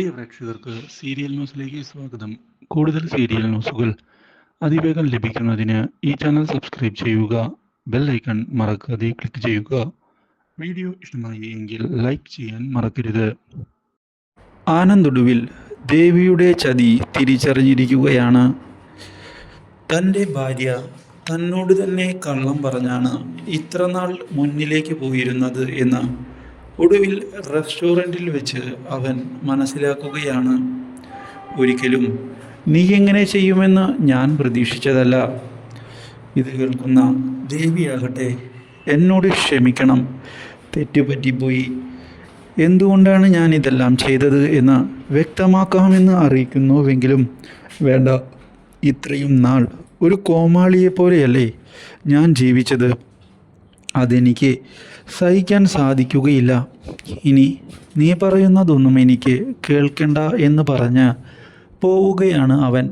പ്രിയ പ്രേക്ഷകർക്ക് സീരിയൽ ന്യൂസിലേക്ക് സ്വാഗതം. കൂടുതൽ സീരിയൽ ന്യൂസുകൾ അതിവേഗം ലഭിക്കുന്നതിന് ഈ ചാനൽ സബ്സ്ക്രൈബ് ചെയ്യുക ബെൽ ഐക്കൺ മറക്കാതെ ക്ലിക്ക് ചെയ്യുക. വീഡിയോ ഇഷ്ടമായി എങ്കിൽ ലൈക്ക് ചെയ്യാൻ മറക്കരുത്. ആനന്ദൊടുവിൽ ദേവിയുടെ ചതി തിരിച്ചറിഞ്ഞിരിക്കുകയാണ്. തന്റെ ഭാര്യ തന്നോട് തന്നെ കള്ളം പറഞ്ഞാണ് ഇത്രനാൾ മുന്നിലേക്ക് പോയിരുന്നത് എന്ന് ഒടുവിൽ റെസ്റ്റോറന്റിൽ വെച്ച് അവൻ മനസ്സിലാക്കുകയാണ്. ഒരിക്കലും നീ എങ്ങനെ ചെയ്യുമെന്ന് ഞാൻ പ്രതീക്ഷിച്ചതല്ല. ഇത് കേൾക്കുന്ന ദേവിയാകട്ടെ എന്നോട് ക്ഷമിക്കണം. തെറ്റുപറ്റിപ്പോയി എന്തുകൊണ്ടാണ് ഞാൻ ഇതെല്ലാം ചെയ്തത് എന്ന് വ്യക്തമാക്കാമെന്ന് അറിയിക്കുന്നുവെങ്കിലും വേണ്ട. ഇത്രയും നാൾ ഒരു കോമാളിയെപ്പോലെയല്ലേ ഞാൻ ജീവിച്ചത്. അതെനിക്ക് സഹിക്കാൻ സാധിക്കുകയില്ല. ഇനി നീ പറയുന്നതൊന്നും എനിക്ക് കേൾക്കണ്ട എന്ന് പറഞ്ഞ് പോവുകയാണ് അവൻ.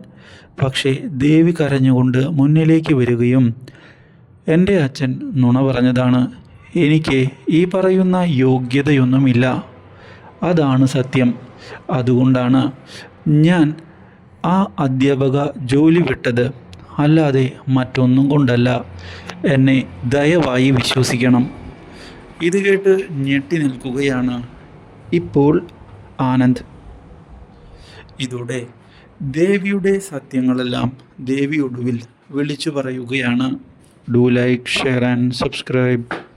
പക്ഷേ ദേവി കരഞ്ഞുകൊണ്ട് മുന്നിലേക്ക് വരികയും എന്റെ അച്ഛൻ നുണ പറഞ്ഞതാണ് എനിക്ക് ഈ പറയുന്ന യോഗ്യതയൊന്നുമില്ല. അതാണ് സത്യം. അതുകൊണ്ടാണ് ഞാൻ ആ അധ്യാപക ജോലി വിട്ടത്. അല്ലാതെ മറ്റൊന്നും കൊണ്ടല്ല. എന്നെ ദയവായി വിശ്വസിക്കണം. ഇത് കേട്ട് ഞെട്ടി നിൽക്കുകയാണ് ഇപ്പോൾ ആനന്ദ്. ഇതോടെ ദേവിയുടെ സത്യങ്ങളെല്ലാം ദേവി ഒടുവിൽ വിളിച്ചു പറയുകയാണ്. Do like share and subscribe.